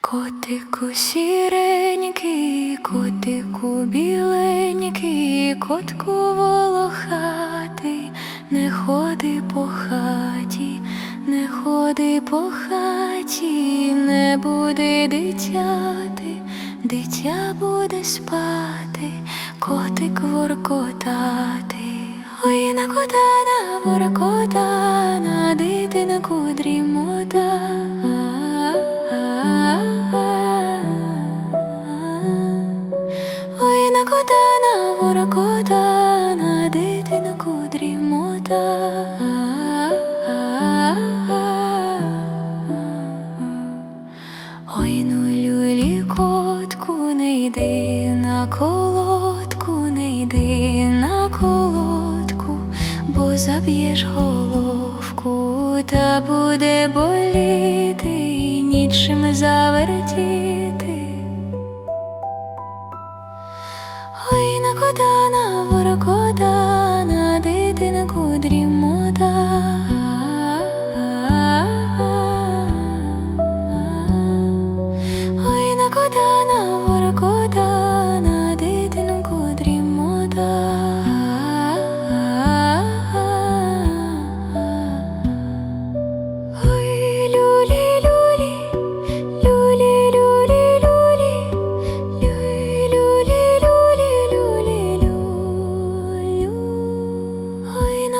Котику сіренький, котику біленький, котку волохатий, не ходи по хаті, не ходи по хаті, не буде дитяти, дитя буде спати, котик воркотати. Ой, на кота на воркота, на дитинку дрімота. Ой, на кота на воркота, на дитинку дрімота. Колодку, не йди на колодку, бо заб'єш головку, та буде боліти, і нічим завертіти. Ой, на кота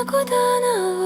孤单な